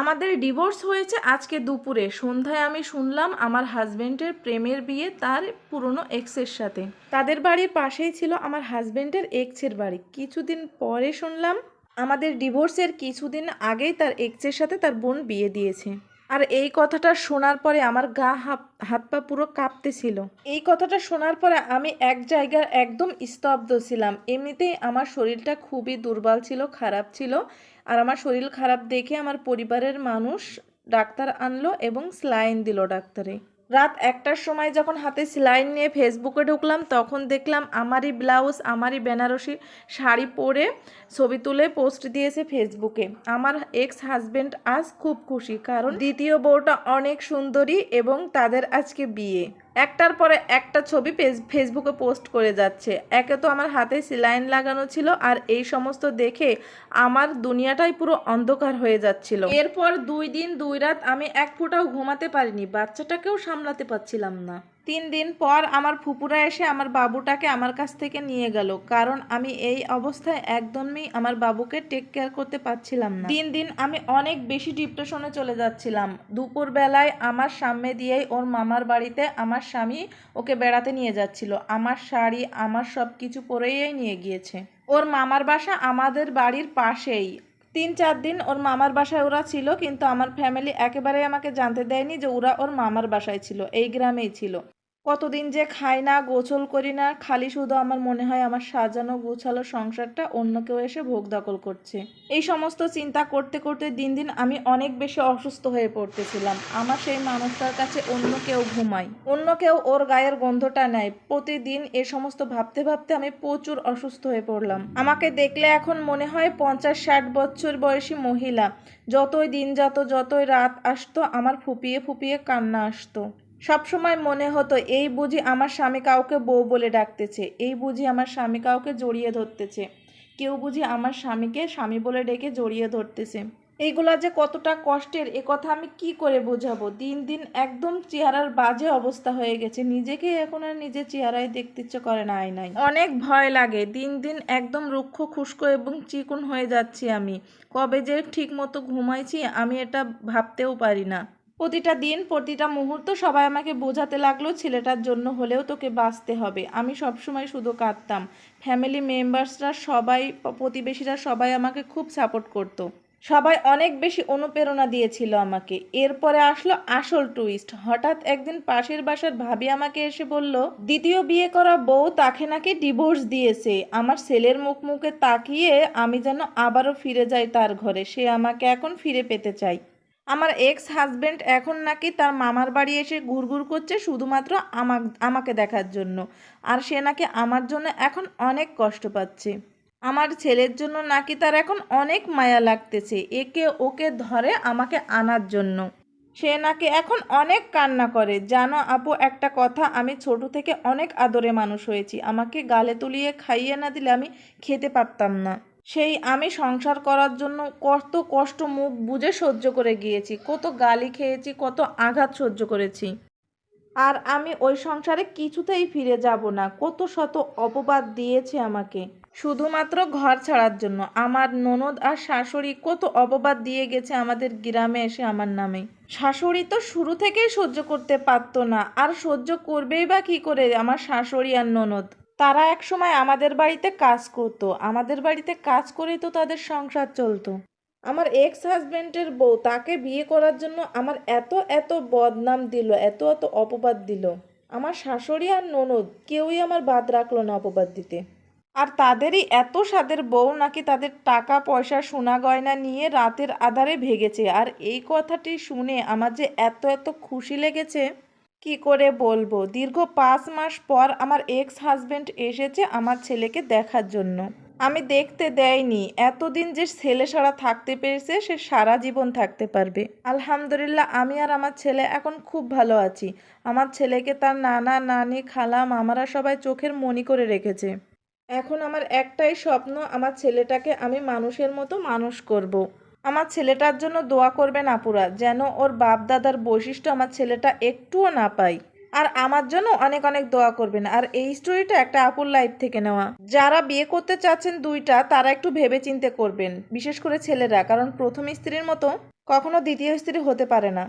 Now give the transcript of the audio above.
আমাদের ডিভোর্স হয়েছে আজকে দুপুরে। সন্ধ্যায় আমি শুনলাম আমার হাজব্যান্ডের প্রেমের বিয়ে তার পুরনো এক্সের সাথে। তাদের বাড়ির পাশেই ছিল আমার হাজব্যান্ডের এক্সের বাড়ি। কিছুদিন পরে শুনলাম আমাদের ডিভোর্সের কিছুদিন আগেই তার এক্সের সাথে তার বোন বিয়ে দিয়েছে। আর এই কথাটা শোনার পরে আমার গা হাত পা পুরো কাঁপতেছিল। এই কথাটা শোনার পরে আমি এক জায়গায় একদম স্তব্ধ ছিলাম। এমনিতেই আমার শরীরটা খুবই দুর্বল ছিল, খারাপ ছিল। আর আমার শরীর খারাপ দেখে আমার পরিবারের মানুষ ডাক্তার আনলো এবং স্লাইন দিল ডাক্তারে। রাত একটার সময় যখন হাতে সেলাইন নিয়ে ফেসবুকে ঢুকলাম, তখন দেখলাম আমারই ব্লাউজ, আমারই বেনারসি শাড়ি পরে ছবি তুলে পোস্ট দিয়েছে ফেসবুকে। আমার এক্স হাজব্যান্ড আজ খুব খুশি, কারণ দ্বিতীয় বউটা অনেক সুন্দরী এবং তাদের আজকে বিয়ে। একটার পরে একটা ছবি ফেসবুকে পোস্ট করে যাচ্ছে। একে তো আমার হাতে সিলাইন লাগানো ছিল আর এই সমস্ত দেখে আমার দুনিয়াটাই পুরো অন্ধকার হয়ে যাচ্ছিল। এরপর দুই দিন দুই রাত আমি এক ফুটাও ঘুমাতে পারিনি, বাচ্চাটাকেও সামলাতে পারছিলাম না। তিন দিন পর আমার ফুপুরা এসে আমার বাবুটাকে আমার কাছ থেকে নিয়ে গেল। কারণ আমি এই অবস্থায় একদমই আমার বাবুকে টেক কেয়ার করতে পারছিলাম না। দিন দিন আমি অনেক বেশি ডিপ্রেশনে চলে যাচ্ছিলাম। দুপুর বেলায় আমার সামনে দিয়েই ওর মামার বাড়িতে আমার স্বামী ওকে বেড়াতে নিয়ে যাচ্ছিল। আমার শাড়ি, আমার সব কিছু পরেই নিয়ে গিয়েছে। ওর মামার বাসা আমাদের বাড়ির পাশেই। তিন চার দিন ওর মামার বাসায় ওরা ছিল, কিন্তু আমার ফ্যামিলি একেবারে আমাকে জানতে দেয়নি যে ওরা ওর মামার বাসায় ছিল। এই গ্রামেই ছিল। কতদিন যে খাই না, গোছল করি না, খালি শুধু আমার মনে হয় আমার সাজানো গোছালো সংসারটা অন্য কেউ এসে ভোগ দখল করছে। এই সমস্ত চিন্তা করতে করতে দিন দিন আমি অনেক বেশি অসুস্থ হয়ে পড়তেছিলাম। আমার সেই মানুষটার কাছে অন্য কেউ ঘুমায়, অন্য কেউ ওর গায়ের গন্ধটা নেয়। প্রতিদিন এ সমস্ত ভাবতে ভাবতে আমি প্রচুর অসুস্থ হয়ে পড়লাম। আমাকে দেখলে এখন মনে হয় পঞ্চাশ ষাট বছর বয়সী মহিলা। যতই দিন যত যতই রাত আসতো, আমার ফুপিয়ে ফুপিয়ে কান্না আসতো। সবসময় মনে হতো, এই বুঝি আমার স্বামী কাউকে বউ বলে ডাকতেছে, এই বুঝি আমার স্বামী কাউকে জড়িয়ে ধরতেছে, কেউ বুঝি আমার স্বামীকে স্বামী বলে ডেকে জড়িয়ে ধরতেছে। এইগুলা যে কতটা কষ্টের, এ কথা আমি কি করে বোঝাবো? দিন দিন একদম চেহারার বাজে অবস্থা হয়ে গেছে, নিজেকে এখন আর নিজের চেহারায় দেখতে ইচ্ছে করে না আয় নাই অনেক ভয় লাগে, দিন দিন একদম রুক্ষ খুস্কো এবং চিকুন হয়ে যাচ্ছি আমি, কবে যে ঠিক মতো ঘুমাইছি আমি এটা ভাবতেও পারি না। প্রতিটা দিন, প্রতিটা মুহূর্ত সবাই আমাকে বোঝাতে লাগল, ছেলেটার জন্য হলেও তোকে বাঁচতে হবে। আমি সবসময় শুধু কাঁদতাম। ফ্যামিলি মেম্বার্সরা সবাই, প্রতিবেশীরা সবাই আমাকে খুব সাপোর্ট করতো। সবাই অনেক বেশি অনুপ্রেরণা দিয়েছিল আমাকে। এরপরে আসলো আসল টুইস্ট হঠাৎ একদিন পাশের বাসার ভাবি আমাকে এসে বলল, দ্বিতীয় বিয়ে করা বউ তাকে নাকি ডিভোর্স দিয়েছে। আমার ছেলের মুখ মুখে তাকিয়ে আমি যেন আবারও ফিরে যাই তার ঘরে। সে আমাকে এখন ফিরে পেতে চাই আমার এক্স হাজবেন্ড এখন নাকি তার মামার বাড়ি এসে ঘুরঘুর করছে শুধুমাত্র আমাক, আমাকে দেখার জন্য। আর সে নাকি আমার জন্য এখন অনেক কষ্ট পাচ্ছে। আমার ছেলের জন্য নাকি তার এখন অনেক মায়া লাগতেছে। একে ওকে ধরে আমাকে আনার জন্য। সে নাকি এখন অনেক কান্না করে। জানো আপু, একটা কথা, আমি ছোট থেকে অনেক আদরে মানুষ হয়েছি। আমাকে গালে তুলিয়ে খাইয়ে না দিলে আমি খেতে পারতাম না। সেই আমি সংসার করার জন্য কত কষ্ট মুখ বুঝে সহ্য করে গিয়েছি, কত গালি খেয়েছি, কত আঘাত সহ্য করেছি। আর আমি ওই সংসারে কিছুতেই ফিরে যাব না, কত শত অপবাদ দিয়েছে আমাকে। শুধুমাত্র ঘর ছাড়ার জন্য, আমার ননদ আর শাশুড়ি কত অপবাদ দিয়ে গেছে আমাদের গ্রামে এসে আমার নামে। শাশুড়ি তো শুরু থেকেই সহ্য করতে পারতো না, আর সহ্য করবেই বা কী করে আমার শাশুড়ি আর ননদ? তারা একসময় আমাদের বাড়িতে কাজ করতো, আমাদের বাড়িতে কাজ করেই তো তাদের সংসার চলতো। আমার এক্স হাজবেন্ডের বউ তাকে বিয়ে করার জন্য আমার এত এত বদনাম দিল, এত এত অপবাদ দিল। আমার শাশুড়ি আর ননদ কেউই আমার বাদ রাখল না অপবাদ দিতে। আর তাদেরই এত স্বাদের বউ নাকি তাদের টাকা, পয়সা, সোনা গয়না নিয়ে রাতের আধারে ভেগেছে। আর এই কথাটি শুনে আমার যে এত এত খুশি লেগেছে কি করে বলব? দীর্ঘ পাঁচ মাস পর আমার এক্স হাজবেন্ড এসেছে আমার ছেলেকে দেখার জন্য। আমি দেখতে দেয়নি। এতদিন যে ছেলে সারা থাকতে পেরেছে, সে সারা জীবন থাকতে পারবে। আলহামদুলিল্লাহ, আমি আর আমার ছেলে এখন খুব ভালো আছি। আমার ছেলেকে তার নানা, নানি, খালা, মামারা সবাই চোখের মনি করে রেখেছে। এখন আমার একটাই স্বপ্ন, আমার ছেলেটাকে আমি মানুষের মতো মানুষ করব। আমার ছেলেটার জন্য দোয়া করবেন আপুরা, যেন ওর বাপ দাদার বৈশিষ্ট্য আমার ছেলেটা একটুও না পাই আর আমার জন্য অনেক অনেক দোয়া করবেন। আর এই স্টোরিটা একটা আপুর লাইফ থেকে নেওয়া। যারা বিয়ে করতে চাচ্ছেন দুইটা, তারা একটু ভেবে চিনতে করবেন, বিশেষ করে ছেলেরা। কারণ প্রথম স্ত্রীর মতো কখনো দ্বিতীয় স্ত্রী হতে পারে না।